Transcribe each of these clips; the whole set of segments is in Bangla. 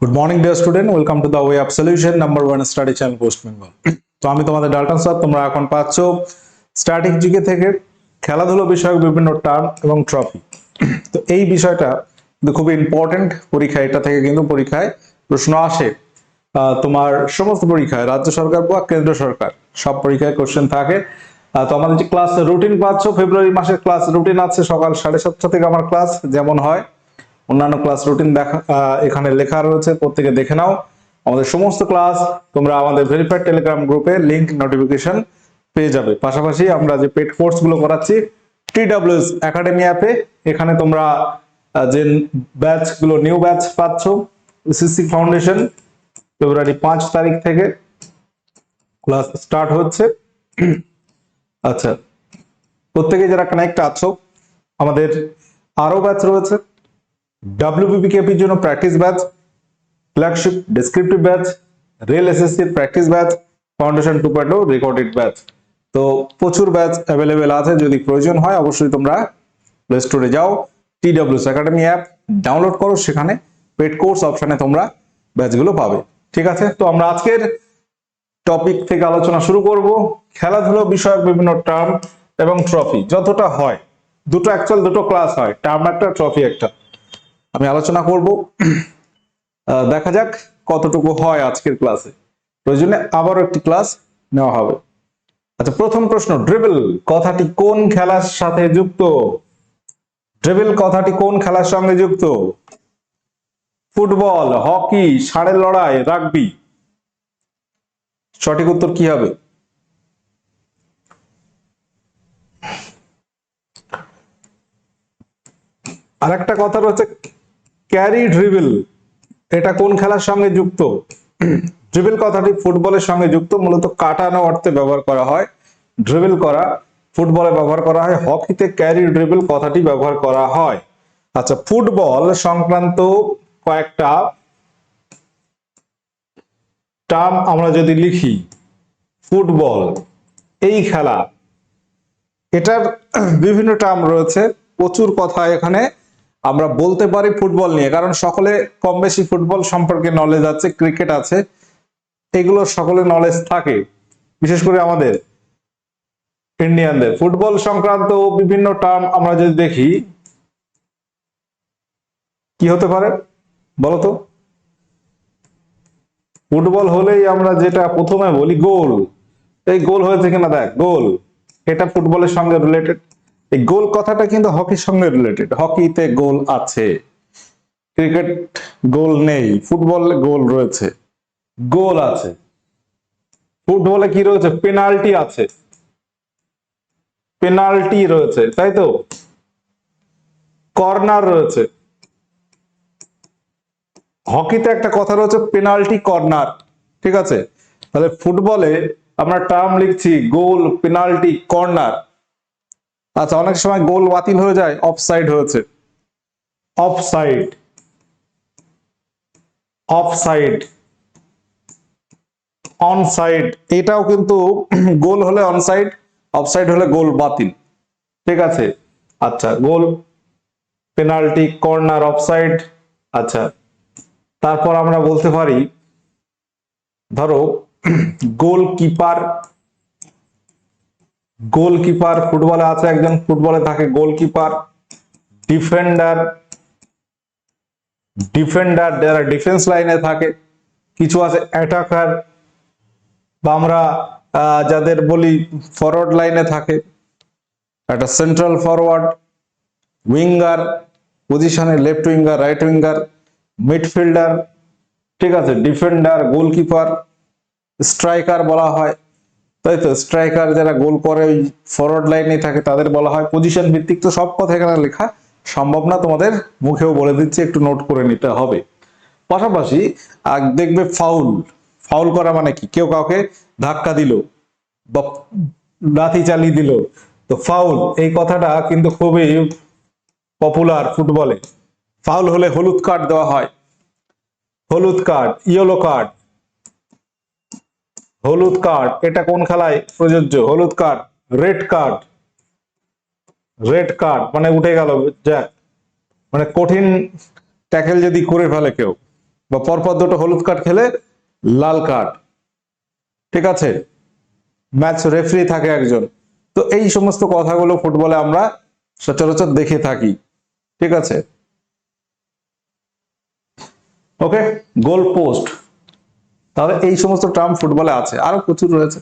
Good morning dear student welcome to the way of solution number one study channel West Bengal তো আমি তোমাদের ডাল্টন স্যার, তোমরা এখন পাচ্ছ স্ট্যাটিক জিকে থেকে খেলাধুলো বিষয়ক বিভিন্ন টার্ম এবং ট্রফি তো এই বিষয়টা খুবই ইম্পর্টেন্ট পরীক্ষা, এটা থেকে কিন্তু পরীক্ষায় প্রশ্ন আসে। তোমার সমস্ত পরীক্ষায়, রাজ্য সরকার বা কেন্দ্র সরকার, সব পরীক্ষায় কোশ্চেন থাকে। তো আমাদের যে ক্লাস রুটিন পাচ্ছ ফেব্রুয়ারি মাসের ক্লাস রুটিন আছে সকাল সাড়ে সাতটা থেকে আমার ক্লাস যেমন হয়। অন্যান্য ক্লাস রুটিন দেখা এখানে লেখা রয়েছে, প্রত্যেকে দেখে নাও। আমাদের সমস্ত ক্লাস তোমরা আমাদের ভেরিফাইড টেলিগ্রাম গ্রুপে লিঙ্ক নোটিফিকেশন পেয়ে যাবে। পাশাপাশি আমরা যে পেড কোর্সগুলো করাচ্ছি টিডব্লিউএস একাডেমি অ্যাপে এখানে তোমরা যে ব্যাচগুলো নিউ ব্যাচ পাচ্ছ সিসি ফাউন্ডেশন ফেব্রুয়ারি পাঁচ তারিখ থেকে ক্লাস স্টার্ট হচ্ছে। আচ্ছা প্রত্যেকে যারা কানেক্ট আছো, আমাদের আরও ব্যাচ রয়েছে। ডাব্লিউবিপিকেপির জন্য practice batch flagship descriptive batch rail এসএসসির practice batch foundation two point recorded batch তো প্রচুর ব্যাচ অ্যাভেলেবেল আছে, যদি প্রয়োজন হয় অবশ্যই তোমরা প্লে স্টোরে যাও। টিডব্লিউস একাডেমি অ্যাপ ডাউনলোড করো, সেখানে পেড কোর্স অপশনে তোমরা ব্যাচগুলো পাবে। ঠিক আছে? তো আমরা আজকের টপিক থেকে আলোচনা শুরু করব। খেলাধুলো বিষয়ক বিভিন্ন টার্ম এবং ট্রফি যতটা হয়, দুটো অ্যাকচুয়াল দুটো ক্লাস হয় টার্ম একটা ট্রফি একটা। আমি আলোচনা করব। দেখা যাক কতটুকু হয় আজকের ক্লাসে। প্রয়োজনে আবারও একটি ক্লাস নেওয়া হবে। আচ্ছা প্রথম প্রশ্ন, ড্রিবল কথাটি কোন খেলার সাথে যুক্ত? ড্রিবল কথাটি কোন খেলার সঙ্গে যুক্ত? ফুটবল, হকি, ষাঁড়ের লড়াই, রাগবি। সঠিক উত্তর কি হবে? আরেকটা কথা রয়েছে ক্যারি ড্রিবল, এটা কোন খেলার সঙ্গে যুক্ত? ড্রিবল কথাটি ফুটবলের সঙ্গে যুক্ত, মূলত কাটানো অর্থে ব্যবহার করা হয়। ড্রিবল করা, ফুটবলে ব্যবহার করা হয়, হকিতে ক্যারি ড্রিবল কথাটি ব্যবহার করা হয়। আচ্ছা ফুটবল সংক্রান্ত কয়েকটা টার্ম আমরা যদি লিখি, ফুটবল, এই খেলা, এটার বিভিন্ন টার্ম রয়েছে, প্রচুর কথা এখানে আমরা বলতে পারি ফুটবল নিয়ে, কারণ সকলে কম বেশি ফুটবল সম্পর্কে নলেজ আছে ক্রিকেট আছে, এগুলো সকলে নলেজ থাকে, বিশেষ করে আমাদের ইন্ডিয়ানদের ফুটবল সংক্রান্ত বিভিন্ন টার্ম আমরা যদি দেখি, কি হতে পারে বলো তো? ফুটবল হলেই আমরা যেটা প্রথমে বলি গোল। এই গোল হয়েছে কিনা দেখ, গোল। এটা ফুটবলের সঙ্গে রিলেটেড এই গোল কথাটা কিন্তু হকির সঙ্গে রিলেটেড হকিতে গোল আছে। ক্রিকেট গোল নেই। ফুটবলে গোল রয়েছে। গোল আছে। ফুটবলে কি রয়েছে? পেনাল্টি আছে। পেনাল্টি রয়েছে, তাই তো? কর্নার রয়েছে। হকিতে একটা কথা রয়েছে, পেনাল্টি কর্নার। ঠিক আছে? তাহলে ফুটবলে আমরা টার্ম লিখছি গোল, পেনাল্টি, কর্নার। আচ্ছা অনেক সময় গোল বাতিল হয়ে যায় অফসাইড হয়েছে। অফসাইড অফসাইড অনসাইড এটাও কিন্তু গোল হলে অনসাইড অফসাইড হলে গোল বাতিল। ঠিক আছে? আচ্ছা গোল পেনাল্টি কর্নার অফসাইড আচ্ছা তারপর আমরা বলতে পারি ধরো গোলকিপার গোলকিপার, ফুটবলে আছে একজন, ফুটবলে থাকে গোলকিপার, ডিফেন্ডার ডিফেন্ডার যারা ডিফেন্স লাইনে থাকে, কিছু আছে অ্যাটাকার বা আমরা যাদের বলি ফরওয়ার্ড লাইনে থাকে, একটা সেন্ট্রাল ফরওয়ার্ড উইঙ্গার পজিশনে left winger right winger midfielder ঠিক আছে ডিফেন্ডার গোলকিপার স্ট্রাইকার বলা হয়। তাই তো? স্ট্রাইকার যারা গোল করে, ওই ফরওয়ার্ড লাইনে থাকে, তাদের বলা হয় পজিশন ভিত্তিক। তো সব কথা এখানে লেখা সম্ভব না, তোমাদের মুখেও বলে দিচ্ছি, একটু নোট করে নিতে হবে। পাশাপাশি দেখবে ফাউল ফাউল করা মানে কি? কেউ কাউকে ধাক্কা দিল বা লাথি চালিয়ে দিল। তো ফাউল এই কথাটা কিন্তু খুবই পপুলার ফুটবলে ফাউল হলে হলুদ কার্ড দেওয়া হয়। হলুদ কার্ড ইয়েলো কার্ড হলুদ কার্ড এটা কোন খেলায় প্রযোজ্য? হলুদ card red card red card মানে উঠে গেল জ্যাক মানে কঠিন ট্যাকেল যদি করে ফেলে কেউ, বা পরপর দুটো হলুদ কার্ড খেলে, লাল কার্ড ঠিক আছে? ম্যাচ রেফারি থাকে একজন। তো এই সমস্ত কথাগুলো ফুটবলে আমরা সচরাচর দেখে থাকি, ঠিক আছে? ওকে গোল পোস্ট তাহলে এই সমস্ত টার্ম ফুটবলে আছে। আরও প্রচুর রয়েছে।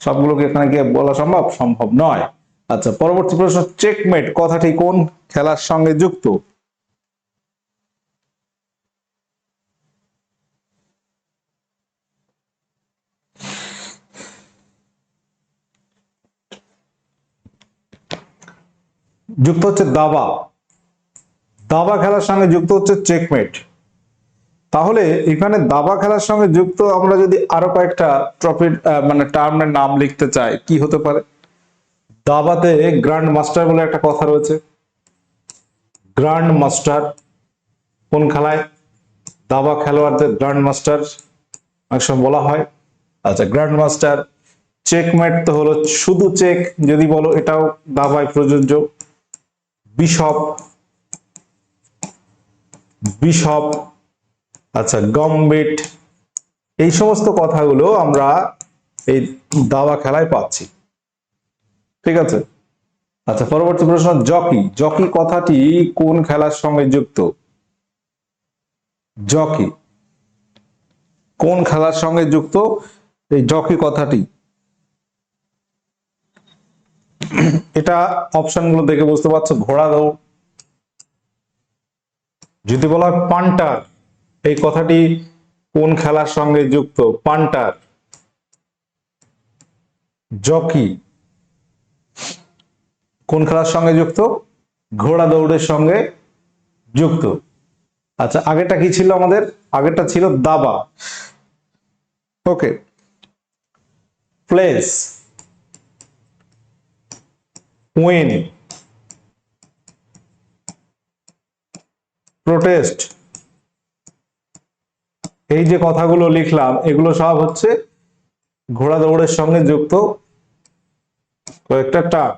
সবগুলোকে এখানে গিয়ে বলা সম্ভব? সম্ভব নয়। আচ্ছা পরবর্তী প্রশ্ন চেকমেট কথাটি কোন খেলার সঙ্গে যুক্ত? যুক্ত হচ্ছে দাবা। দাবা খেলার সঙ্গে যুক্ত হচ্ছে চেকমেট তাহলে এখানে দাবা খেলার সঙ্গে যুক্ত আমরা যদি আরও কয়েকটা ট্রফির মানে টার্মের নাম লিখতে চাই, কি হতে পারে? দাবাতে গ্র্যান্ড মাস্টার বলে একটা কথা রয়েছে। গ্র্যান্ড মাস্টার কোন খেলায়? দাবা খেলোয়াড়দের গ্র্যান্ড মাস্টার অনেক সময় বলা হয়। আচ্ছা গ্র্যান্ড মাস্টার চেকমেট তো হলো শুধু চেক যদি বলো এটাও দাবায় প্রযোজ্য। বিশপ বিশপ আচ্ছা গম্বিট এই সমস্ত কথাগুলো আমরা এই দাবা খেলায় পাচ্ছি। ঠিক আছে? আচ্ছা পরবর্তী প্রশ্ন, জকি। জকি কথাটি কোন খেলার সঙ্গে যুক্ত? জকি। কোন খেলার সঙ্গে যুক্ত? এই জকি কথাটি। এটা অপশনগুলো দেখে বুঝতে পারছ, ঘোড়া দৌড়। যদি বলা হয় পান্টার। এই কথাটি কোন খেলার সঙ্গে যুক্ত? পান্টার, জকি, কোন খেলার সঙ্গে যুক্ত? ঘোড়া দৌড়ের সঙ্গে যুক্ত। আচ্ছা আগেটা কি ছিল আমাদের? আগেরটা ছিল দাবা। ওকে, প্লেস, উইন, প্রোটেস্ট এই যে কথাগুলো লিখলাম, এগুলো সব হচ্ছে ঘোড়া দৌড়ের সঙ্গে যুক্ত। কয়েকটা টার্ম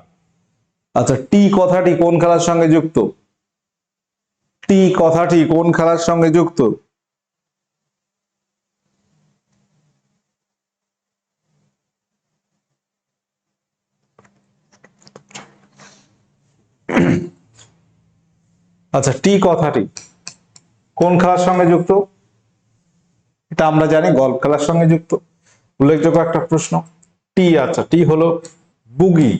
আচ্ছা টি কথাটি কোন খেলার সঙ্গে যুক্ত? টি কথাটি কোন খেলার সঙ্গে যুক্ত? আচ্ছা টি কথাটি কোন খেলার সঙ্গে যুক্ত? এটা আমরা জানি গল্ফ খেলার সঙ্গে যুক্ত। উল্লেখযোগ্য একটা প্রশ্ন, টি আচ্ছা টি হলো বুগি,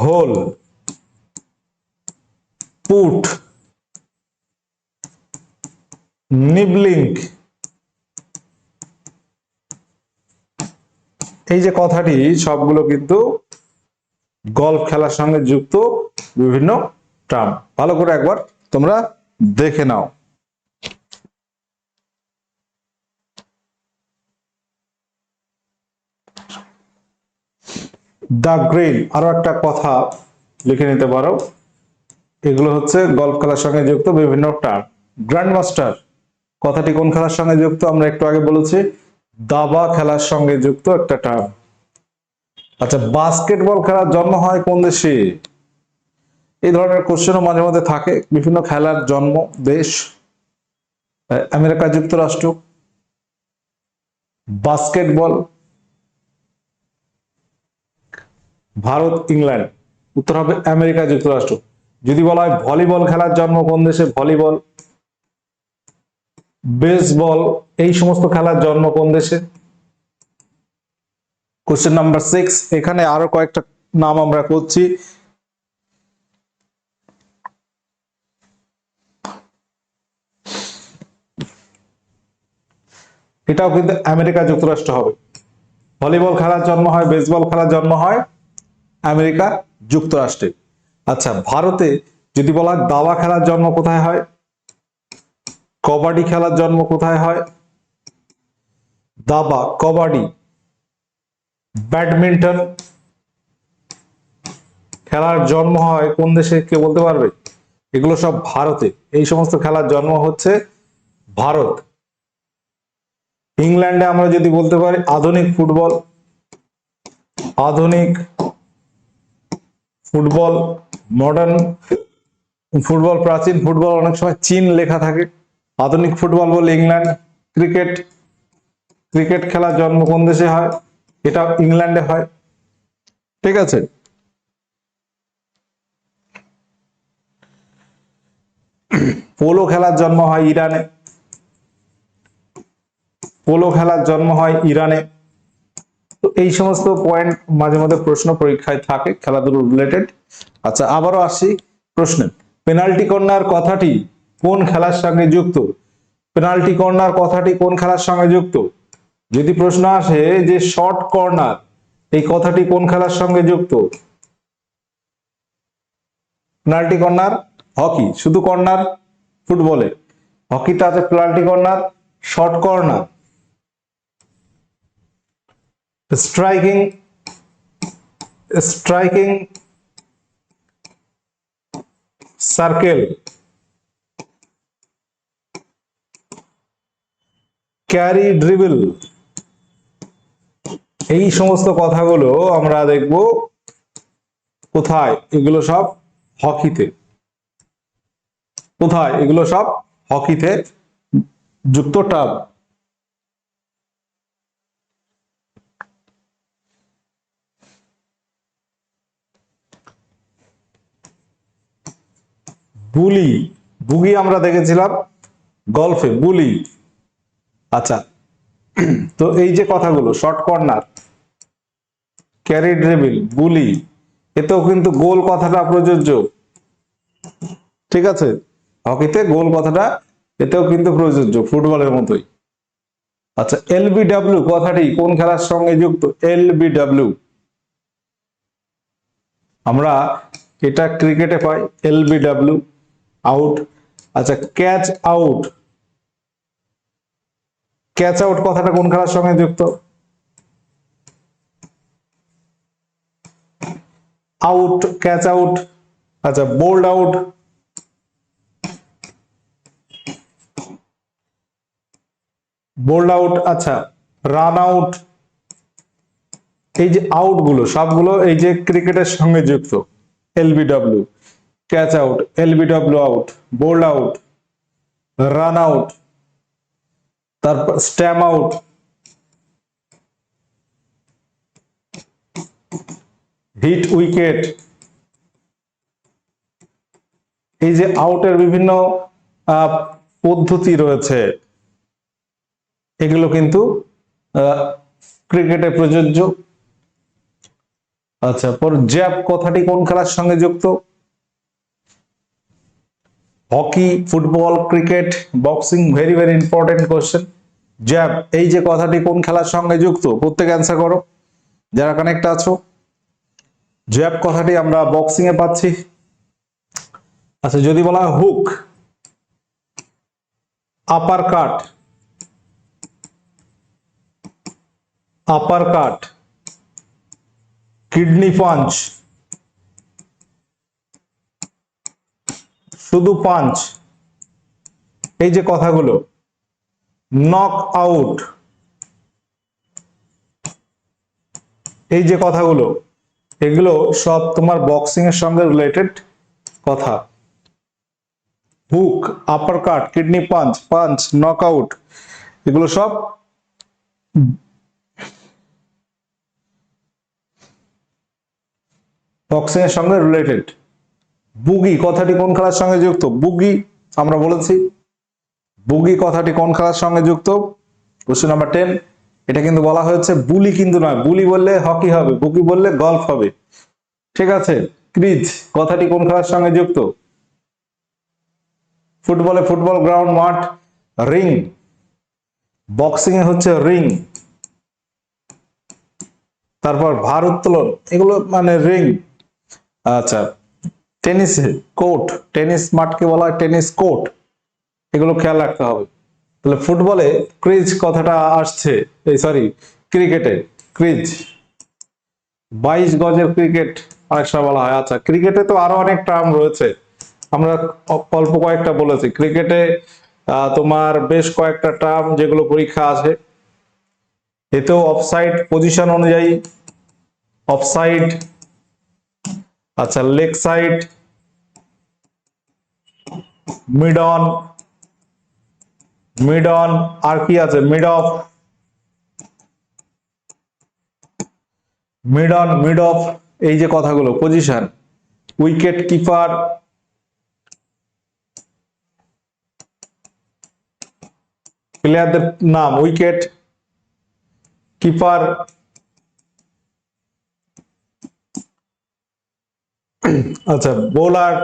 হোল, পুট, নিবলিঙ্ক। এই যে কথাটি, সবগুলো কিন্তু গল্ফ খেলার সঙ্গে যুক্ত বিভিন্ন টার্ম ভালো করে একবার তোমরা দেখে নাও। দা গ্রিন আরও একটা কথা লিখে নিতে পারো। এগুলো হচ্ছে গল্ফ খেলার সঙ্গে যুক্ত বিভিন্ন টার্ম। গ্র্যান্ড মাস্টার কথাটি কোন খেলার সঙ্গে যুক্ত? আমরা একটু আগে বলেছি, দাবা খেলার সঙ্গে যুক্ত একটা টার্ম। আচ্ছা বাস্কেটবল খেলার জন্ম হয় কোন দেশে? এই ধরনের কোশ্চেনও মাঝে মধ্যে থাকে। বিভিন্ন খেলার জন্ম দেশ আমেরিকা যুক্তরাষ্ট্র। বাস্কেটবল ভারত, ইংল্যান্ড, উত্তর হবে আমেরিকা, যুক্তরাষ্ট্র। যদি বলা হয় ভলিবল খেলার জন্ম কোন দেশে, ভলিবল, বেসবল, এই সমস্ত খেলার জন্ম কোন দেশে? কোশ্চেন নাম্বার সিক্স এখানে আরও কয়েকটা নাম আমরা করছি এটাও কিন্তু আমেরিকা, যুক্তরাষ্ট্র হবে। ভলিবল খেলার জন্ম হয়, বেসবল খেলার জন্ম হয়। আমেরিকা, যুক্তরাষ্ট্রে। আচ্ছা ভারতে যদি বলা দাবা খেলার জন্ম কোথায় হয়? কবাডি খেলার জন্ম কোথায় হয়? দাবা, কবাডি, ব্যাডমিন্টন খেলার জন্ম হয় কোন দেশে, কে বলতে পারবে? এগুলো সব ভারতে। এই সমস্ত খেলার জন্ম হচ্ছে ভারত। ইংল্যান্ডে আমরা যদি বলতে পারি আধুনিক ফুটবল, আধুনিক ফুটবল মডার্ন ফুটবল প্রাচীন ফুটবল, অনেক সময় চীন লেখা থাকে। আধুনিক ফুটবল বলে ইংল্যান্ড, ক্রিকেট ক্রিকেট খেলার জন্ম কোন দেশে হয়? এটা ইংল্যান্ডে হয়। ঠিক আছে? পোলো খেলার জন্ম হয় ইরানে। পোলো খেলার জন্ম হয় ইরানে। তো এই সমস্ত পয়েন্ট মাঝে মধ্যে প্রশ্ন পরীক্ষায় থাকে, খেলাধুলো রিলেটেড আচ্ছা আবারও আসি প্রশ্নে। পেনাল্টি কর্নার কথাটি কোন খেলার সঙ্গে যুক্ত? পেনাল্টি কর্নার কথাটি কোন খেলার সঙ্গে যুক্ত? যদি প্রশ্ন আসে যে শর্ট কর্নার এই কথাটি কোন খেলার সঙ্গে যুক্ত? পেনাল্টি কর্নার হকি শুধু কর্নার ফুটবলে হকিতে আছে penalty corner short corner striking striking circle carry dribble এই সমস্ত কথাগুলো আমরা দেখব কোথায়? এগুলো সব হকিতে। কোথায়? এগুলো সব হকিতে যুক্ত টার্ম। বুলি বুগি আমরা দেখেছিলাম, গল্ফে বুলি আচ্ছা তো এই যে কথাগুলো short corner carry dribble bully এতেও কিন্তু গোল কথাটা প্রযোজ্য। ঠিক আছে? হকিতে গোল কথাটা এতেও কিন্তু প্রযোজ্য, ফুটবলের মতোই। আচ্ছা এলবিডব্লিউ, কথাটি কোন খেলার সঙ্গে যুক্ত? এলবিডব্লিউ। আমরা এটা ক্রিকেটে পাই, এলবিডব্লিউ। আউট আচ্ছা ক্যাচ আউট ক্যাচ আউট কথাটা কোন খেলার সঙ্গে যুক্ত? আউট ক্যাচ আউট আচ্ছা বোল্ড আউট বোল্ড আউট আচ্ছা রান আউট এই যে আউটগুলো, সবগুলো এই যে ক্রিকেটের সঙ্গে যুক্ত LBW catch out LBW out bowled out run out তারপর স্ট্যাম আউট হিট উইকেট এই যে আউটের বিভিন্ন পদ্ধতি রয়েছে, এগুলো কিন্তু ক্রিকেটে প্রযোজ্য। আচ্ছা পর জ্যাব কথাটি কোন খেলার সঙ্গে যুক্ত? Hockey, football, cricket, boxing, very very important question. Jab, এই যে কথাটি কোন খেলার সঙ্গে যুক্ত, প্রত্যেক অ্যান্সার করো। যারা কানেক্ট আছো। জ্যাব, কথাটি আমরা বক্সিং এ পাচ্ছি। আচ্ছা যদি বলা হয় hook uppercut uppercut kidney punch শুধু পাঞ্চ এই যে কথাগুলো নক আউট এই যে কথাগুলো, এগুলো সব তোমার বক্সিং এর সঙ্গে রিলেটেড কথা। Hook uppercut kidney punch punch knock out এগুলো সব বক্সিং এর সঙ্গে রিলেটেড বুগি, কথাটি কোন খেলার সঙ্গে যুক্ত? বুগি, আমরা বলেছি। বুগি, কথাটি কোন খেলার সঙ্গে যুক্ত? কোশ্চেন নাম্বার টেন এটা কিন্তু বলা হয়েছে বুলি কিন্তু নয়। বুলি বললে হকি হবে, বুগি বললে গলফ হবে। ঠিক আছে, ক্রিজ, কথাটি কোন খেলার সঙ্গে যুক্ত? ফুটবলে ফুটবল গ্রাউন্ড মাঠ রিং বক্সিং এ হচ্ছে রিং তারপর ভার উত্তোলন এগুলো মানে রিং আচ্ছা টেনিস কোর্ট, টেনিস মাঠকে বলা হয় টেনিস কোর্ট, এগুলো খেয়াল রাখতে হবে। তাহলে ফুটবলে ক্রিজ কথাটা আসছে, এই সরি ক্রিকেটে, ক্রিজ। বাইশ গজের ক্রিকেট আরেকটা বলা হয়। আচ্ছা ক্রিকেটে তো আরও অনেক টার্ম রয়েছে। আমরা অল্প কয়েকটা বলেছি। ক্রিকেটে তোমার বেশ কয়েকটা টার্ম যেগুলো পরীক্ষা আছে। এতেও অফসাইড পজিশন অনুযায়ী অফসাইড আচ্ছা leg side mid on mid on আর কি আছে? Mid off mid on mid off এই যে কথাগুলো পজিশন উইকেট কিপার প্লেয়ারদের নাম উইকেট কিপার আচ্ছা বোলার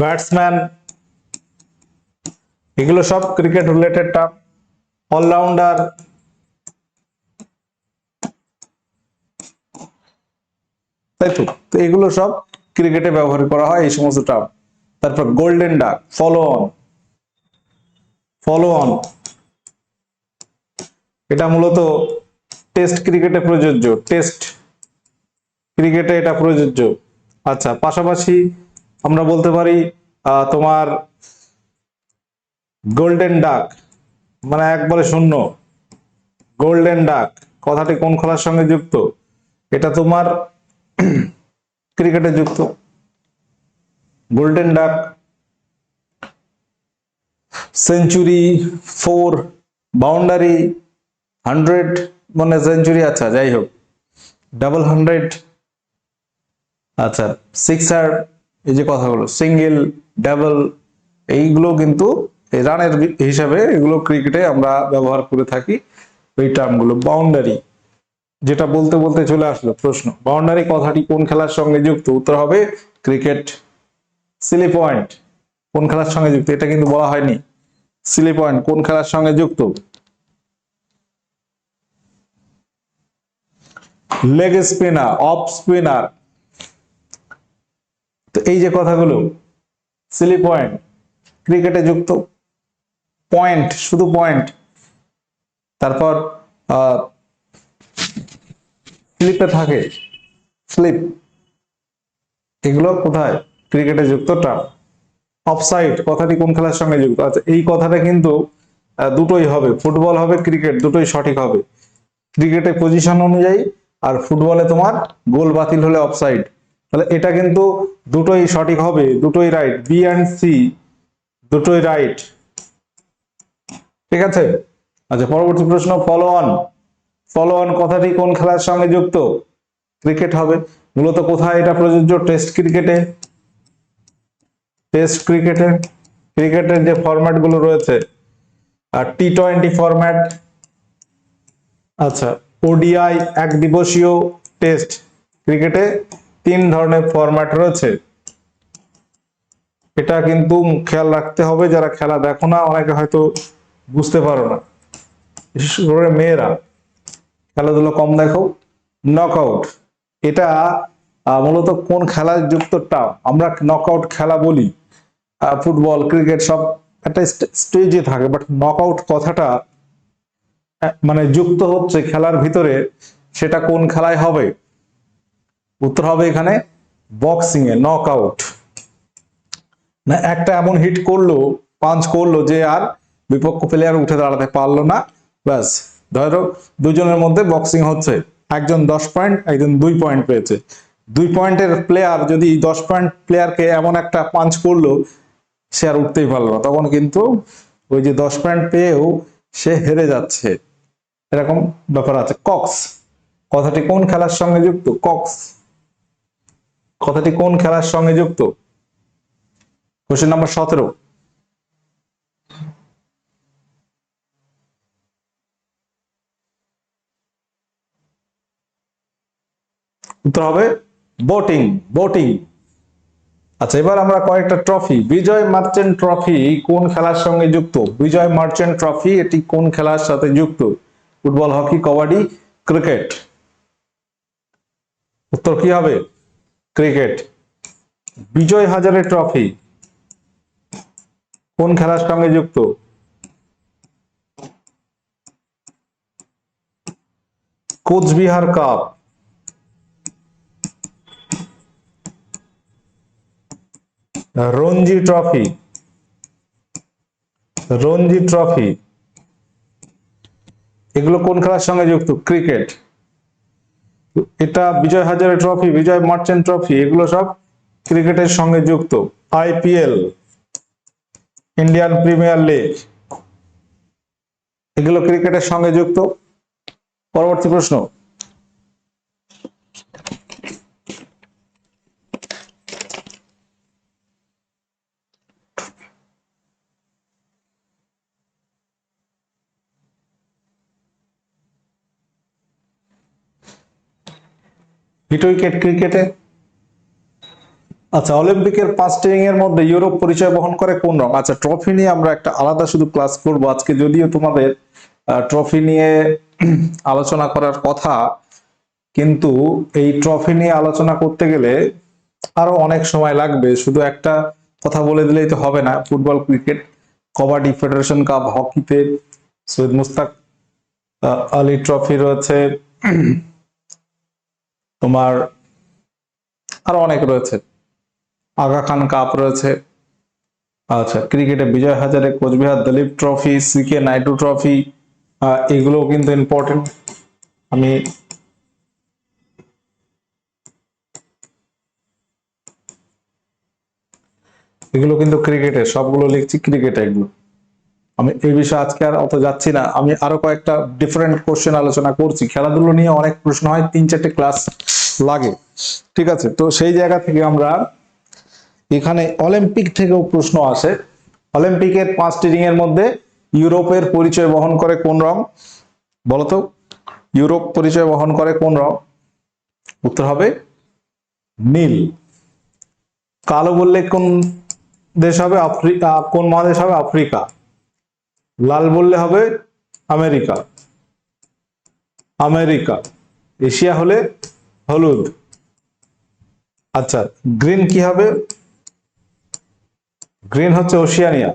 ব্যাটসম্যান এগুলো সব ক্রিকেট রিলেটেড টার্ম অলরাউন্ডার তাই তো? এগুলো সব ক্রিকেটে ব্যবহার করা হয়, এই সমস্ত টার্ম তারপর golden duck follow on follow on এটা মূলত টেস্ট ক্রিকেটে প্রযোজ্য টেস্ট ক্রিকেটে এটা প্রযোজ্য। আচ্ছা পাশাপাশি আমরা বলতে পারি তোমার গোল্ডেন ডাক মানে একবারে শূন্য। গোল্ডেন ডাক কথাটি কোন খেলার সঙ্গে যুক্ত? এটা তোমার ক্রিকেটে যুক্ত। Golden duck century four boundary hundred মানে সেঞ্চুরি আচ্ছা যাই হোক ডাবল হান্ড্রেড আচ্ছা সিক্সার এই যে কথাগুলো সিঙ্গেল ডাবল এইগুলো কিন্তু রানের হিসাবে এগুলো ক্রিকেটে আমরা ব্যবহার করে থাকি। এই টার্মগুলো বাউন্ডারি যেটা বলতে বলতে চলে আসলো প্রশ্ন বাউন্ডারি কথাটি কোন খেলার সঙ্গে যুক্ত? উত্তর হবে ক্রিকেট সিলি পয়েন্ট কোন খেলার সঙ্গে যুক্ত? এটা কিন্তু বলা হয়নি। সিলি পয়েন্ট কোন খেলার সঙ্গে যুক্ত? লেগ স্পিনার অফ স্পিনার তো এই যে কথাগুলো সিলি পয়েন্ট ক্রিকেটে যুক্ত পয়েন্ট শুধু পয়েন্ট তারপর স্লিপে থাকে স্লিপ এগুলো কোথায়? ক্রিকেটে যুক্ত টার্ম অফসাইড কথাটি কোন খেলার সঙ্গে যুক্ত? আচ্ছা এই কথাটা কিন্তু দুটোই হবে। ফুটবল হবে ক্রিকেট দুটোই সঠিক হবে। ক্রিকেটে পজিশন অনুযায়ী, আর ফুটবলে তোমার গোল বাতিল হলে অফসাইড তাহলে এটা কিন্তু দুটোই সঠিক হবে, দুটোই রাইট বি অ্যান্ড সি দুটোই রাইট ঠিক আছে? আচ্ছা পরবর্তী প্রশ্ন ফলো অন ফলো অন কথাটি কোন খেলার সঙ্গে যুক্ত? ক্রিকেট হবে। মূলত কোথায় এটা প্রযোজ্য? টেস্ট ক্রিকেটে টেস্ট ক্রিকেটে ক্রিকেটের যে ফরম্যাটগুলো রয়েছে, আর টি টোয়েন্টি ফরম্যাট আচ্ছা ওডিআই এক দিবসীয় টেস্ট ক্রিকেটে তিন ধরনের ফরম্যাট রয়েছে। এটা কিন্তু খেয়াল রাখতে হবে, যারা খেলা দেখো না, অনেকে হয়তো বুঝতে পারো না। বিশেষ করে মেয়েরা, খেলাধুলো কম দেখো নকআউট এটা মূলত কোন খেলায় যুক্ত টার্ম আমরা নক আউট খেলা বলি ফুটবল ক্রিকেট সব একটা স্টেজে থাকে বাট নক আউট কথাটা মানে যুক্ত হচ্ছে খেলার ভিতরে, সেটা কোন খেলায় হবে? উত্তর হবে এখানে বক্সিং এ নকআউট না, একটা এমন হিট করল পাঞ্চ করল যে আর বিপক্ষ প্লেয়ার উঠে দাঁড়াতে পারল না। ব্যাস, ধরো দুজনের মধ্যে বক্সিং হচ্ছে। একজন দশ পয়েন্ট একজন দুই পয়েন্ট পেয়েছে। দুই পয়েন্টের প্লেয়ার যদি দশ পয়েন্ট প্লেয়ারকে এমন একটা পাঞ্চ করল, সে আর উঠতেই পারল না। তখন কিন্তু ওই যে দশ পয়েন্ট পেয়েও সে হেরে যাচ্ছে। এরকম ব্যাপার আছে। কক্স কথাটি কোন খেলার সঙ্গে যুক্ত? কক্স কথাটি কোন খেলার সঙ্গে যুক্ত? কোশ্চেন নাম্বার সতেরো। উত্তর হবে বোটিং বোটিং। আচ্ছা এবার আমরা কয়েকটা ট্রফি। বিজয় মার্চেন্ট ট্রফি কোন খেলার সঙ্গে যুক্ত? বিজয় মার্চেন্ট ট্রফি, এটি কোন খেলার সাথে যুক্ত? Football, hockey, kabaddi, cricket. উত্তর কি হবে? ক্রিকেট। বিজয় হাজারে ট্রফি। কোন খেলার সঙ্গে যুক্ত? Coochbehar cup. Ranji trophy. Ranji trophy. এগুলো কোন খেলার সঙ্গে যুক্ত? ক্রিকেট। এটা বিজয় হাজারে ট্রফি বিজয় মার্চেন্ট ট্রফি এগুলো সব ক্রিকেটের সঙ্গে যুক্ত। আইপিএল ইন্ডিয়ান প্রিমিয়ার লিগ এগুলো ক্রিকেটের সঙ্গে যুক্ত। পরবর্তী প্রশ্ন। হিট উইকেট ক্রিকেটে আচ্ছা অলিম্পিকের পাঁচটি রিং এর মধ্যে ইউরোপ পরিচয় বহন করে কোন রং? আচ্ছা ট্রফি নিয়ে আমরা একটা আলাদা শুধু ক্লাস করব আজকে, যদিও তোমাদের ট্রফি নিয়ে আলোচনা করার কথা, কিন্তু এই ট্রফি নিয়ে আলোচনা করতে গেলে আরও অনেক সময় লাগবে। শুধু একটা কথা বলে দিলেই তো হবে না football cricket kabaddi federation cup হকিতে Syed Mushtaq Ali trophy রয়েছে। তোমার আরও অনেক রয়েছে। আগা খান কাপ রয়েছে। আচ্ছা ক্রিকেটে Vijay Hazare, Cooch Behar Duleep trophy C K Naidu trophy এগুলো কিন্তু ইম্পর্টেন্ট আমি এগুলো কিন্তু ক্রিকেটের সবগুলো লিখছি ক্রিকেটে এগুলো। আমি এই বিষয়ে আজকে আর অত যাচ্ছি না। আমি আরও কয়েকটা ডিফারেন্ট কোশ্চেন আলোচনা করছি। খেলাধুলো নিয়ে অনেক প্রশ্ন হয়, তিন চারটে ক্লাস লাগে। ঠিক আছে? তো সেই জায়গা থেকে আমরা এখানে অলিম্পিক থেকেও প্রশ্ন আসে। অলিম্পিকের পাঁচটি রিং এর মধ্যে ইউরোপের পরিচয় বহন করে কোন রং? বলতো ইউরোপ পরিচয় বহন করে কোন রং? উত্তর হবে নীল। কালো বললে কোন দেশ হবে? আফ্রিকা কোন মহাদেশ হবে? আফ্রিকা। লাল বললে হবে আমেরিকা। আমেরিকা। এশিয়া হলে হলুদ। আচ্ছা গ্রিন কি হবে? গ্রিন হচ্ছে ওশিয়ানিয়া।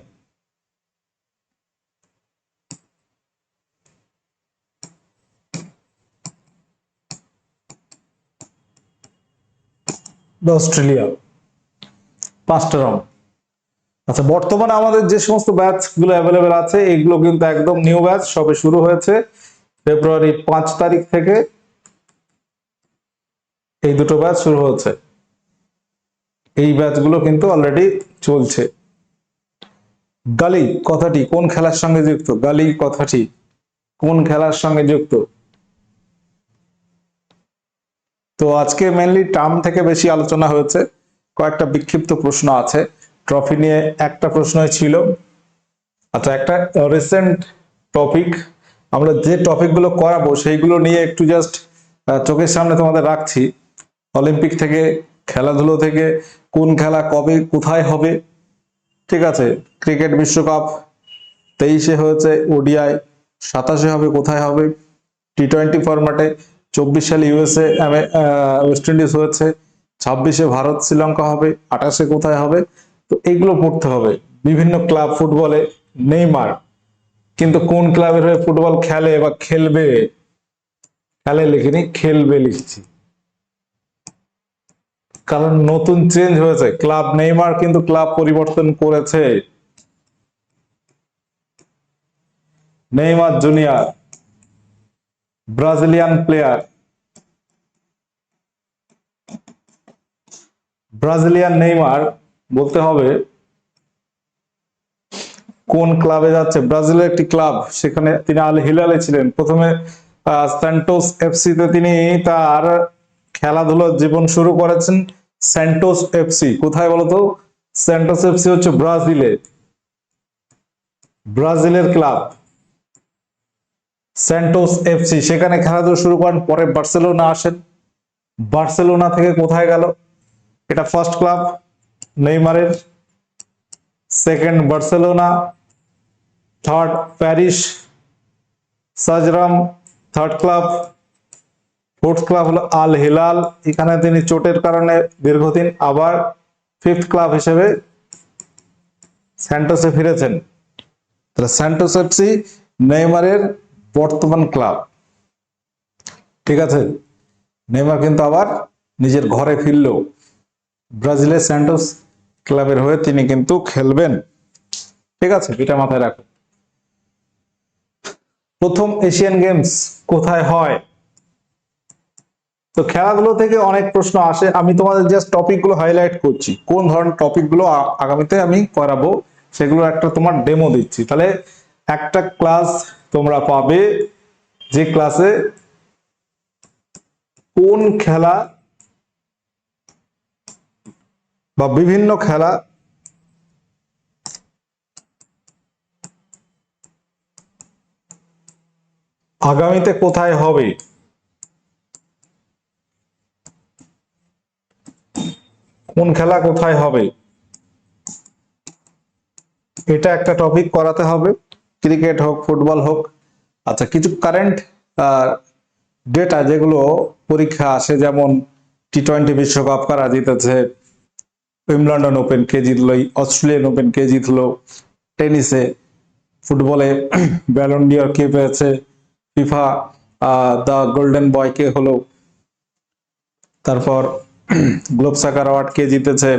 অস্ট্রেলিয়া। পাঁচটা রং। আচ্ছা বর্তমানে আমাদের যে সমস্ত ব্যাচগুলো অ্যাভেলেবেল আছে, এগুলো কিন্তু একদম নিউ ব্যাচ সবে শুরু হয়েছে ফেব্রুয়ারি পাঁচ তারিখ থেকে এই দুটো ব্যাচ শুরু হচ্ছে। এই ব্যাচগুলো কিন্তু অলরেডি চলছে। গালি, কথাটি কোন খেলার সঙ্গে যুক্ত? গালি, কথাটি কোন খেলার সঙ্গে যুক্ত? তো আজকে মেনলি টার্ম থেকে বেশি আলোচনা হয়েছে। কয়েকটা বিক্ষিপ্ত প্রশ্ন আছে। ট্রফি নিয়ে একটা প্রশ্নই ছিল। আচ্ছা একটা রিসেন্ট টপিক আমরা যে টপিকগুলো করাবো, সেইগুলো নিয়ে একটু জাস্ট চোখের সামনে তোমাদের রাখছি। অলিম্পিক থেকে, খেলাধুলো থেকে, কোন খেলা কবে, কোথায় হবে? ঠিক আছে, ক্রিকেট বিশ্বকাপ, তেইশে হয়েছে ওডিআই, সাতাশে হবে, কোথায় হবে? টি টোয়েন্টি ফরম্যাটে চব্বিশ সালে ইউএসএ ওয়েস্ট ইন্ডিজ হয়েছে, ছাব্বিশে ভারত, শ্রীলঙ্কা হবে, আঠাশে কোথায় হবে? তো এগুলো পড়তে হবে। বিভিন্ন ক্লাব ফুটবলে নেইমার, কিন্তু কোন ক্লাবের হয়ে ফুটবল খেলে বা খেলবে? খেলে লিখিনি, খেলবে লিখছি। কারণ নতুন চেঞ্জ হয়েছে। ক্লাব নেইমার কিন্তু ক্লাব পরিবর্তন করেছে। Neymar junior, Brazilian player. Brazilian Neymar বলতে হবে, কোন ক্লাবে যাচ্ছে? ব্রাজিলের একটি ক্লাব, সেখানে তিনি আল হিলালে ছিলেন। প্রথমে স্যান্টোস এফসি তে তিনি তার খেলাধুলার জীবন শুরু করেছেন স্যান্টোস এফসি। কোথায় বলতো? স্যান্টোস এফসি হচ্ছে ব্রাজিলে। ব্রাজিলের ক্লাব স্যান্টোস এফসি। সেখানে খেলাধুলা শুরু করেন, পরে বার্সেলোনা আসেন। বার্সেলোনা থেকে কোথায় গেল? এটা ফার্স্ট ক্লাব। নেইমারের। Second Barcelona, third Paris, সাজরাম, third club, fourth club হলো আল হিলাল। এখানে তিনি চোটের কারণে দীর্ঘদিন আবার ফিফথ ক্লাব হিসেবে স্যান্টোসে ফিরেছেন। তাহলে স্যান্টোস এফসি নেইমারের বর্তমান ক্লাব। ঠিক আছে? নেইমার কিন্তু আবার নিজের ঘরে ফিরলো ব্রাজিলের স্যান্টোস ক্লাবের হয়ে তিনি কিন্তু খেলবেন। ঠিক আছে, এটা মাথায় রাখো। প্রথম এশিয়ান গেমস কোথায় হয়? তো খেলাধুলো থেকে অনেক প্রশ্ন আসে। আমি তোমাদের জাস্ট টপিকগুলো হাইলাইট করছি। কোন ধরনের টপিকগুলো আগামীতে আমি করাবো, সেগুলো একটা তোমার ডেমো দিচ্ছি। তাহলে একটা ক্লাস তোমরা পাবে যে ক্লাসে কোন খেলা বা বিভিন্ন খেলা আগামীতে কোথায় হবে? কোন খেলা কোথায় হবে? এটা একটা টপিক করাতে হবে। ক্রিকেট হোক, ফুটবল হোক। আচ্ছা কিছু কারেন্ট ডেটা যেগুলো পরীক্ষা আসে, যেমন টি টোয়েন্টি বিশ্বকাপ কারা জিতেছে উইম্বলডন ওপেন কে জিতলো অস্ট্রেলিয়ান ওপেন কে জিতলো। টেনিসে, ফুটবলে ব্যালন্ডিয়র কে পেয়েছে ফিফা দ্য গোল্ডেন বয় কে হলো। তারপর গ্লোব সাকার অ্যাওয়ার্ড কে জিতেছে।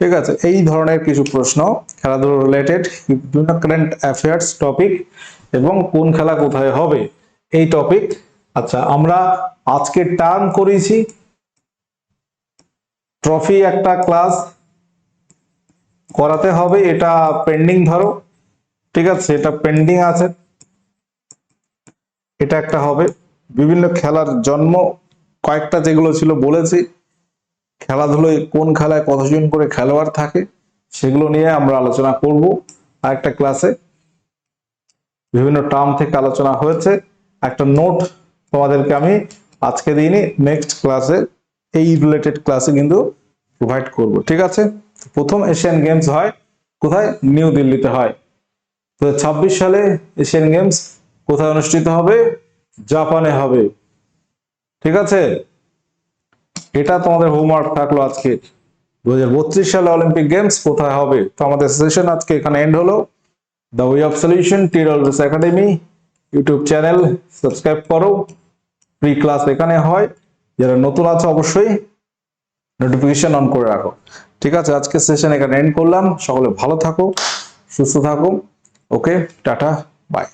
ঠিক আছে, এই ধরনের কিছু প্রশ্ন খেলাধুলো রিলেটেড বিভিন্ন কারেন্ট অ্যাফেয়ার্স টপিক এবং কোন খেলা কোথায় হবে, এই টপিক আচ্ছা আমরা আজকে টার্ম করেছি ট্রফি একটা ক্লাস করাতে হবে, এটা পেন্ডিং ধরো, ঠিক আছে, এটা পেন্ডিং আছে। এটা একটা হবে। বিভিন্ন খেলার জন্ম, কয়েকটা যেগুলো ছিল বলেছি, খেলাধুলোয় কোন খেলায় কতজন করে খেলোয়াড় থাকে, সেগুলো নিয়ে আমরা আলোচনা করব আরেকটা ক্লাসে বিভিন্ন টার্ম থেকে আলোচনা হয়েছে। একটা নোট তোমাদেরকে আমি আজকে দিইনি নেক্সট ক্লাসে এই রিলেটেড ক্লাসে কিন্তু প্রোভাইড করব, ঠিক আছে? প্রথম এশিয়ান গেমস হয়, কোথায়? নিউ দিল্লিতে হয়। ছাব্বিশ সালে এশিয়ান গেমস কোথায় অনুষ্ঠিত হবে? জাপানে হবে। ঠিক আছে? এটা তোমাদের হোমওয়ার্ক থাকল আজকে দুহাজার বত্রিশ সালে অলিম্পিক গেমস কোথায় হবে? তো আমাদের সেশন আজকে এখানে এন্ড হলো। দ্য ওয়ে অফ সলিউশন টিরলস একাডেমি ইউটিউব চ্যানেল সাবস্ক্রাইব করো। প্রি ক্লাস এখানে হয়। যারা নতুন আছে অবশ্যই নোটিফিকেশন অন করে রাখো। ঠিক আছে আজকে সেশন এখানে এন্ড করলাম। সকলে ভালো থাকো, সুস্থ থাকো। ওকে টাটা বাই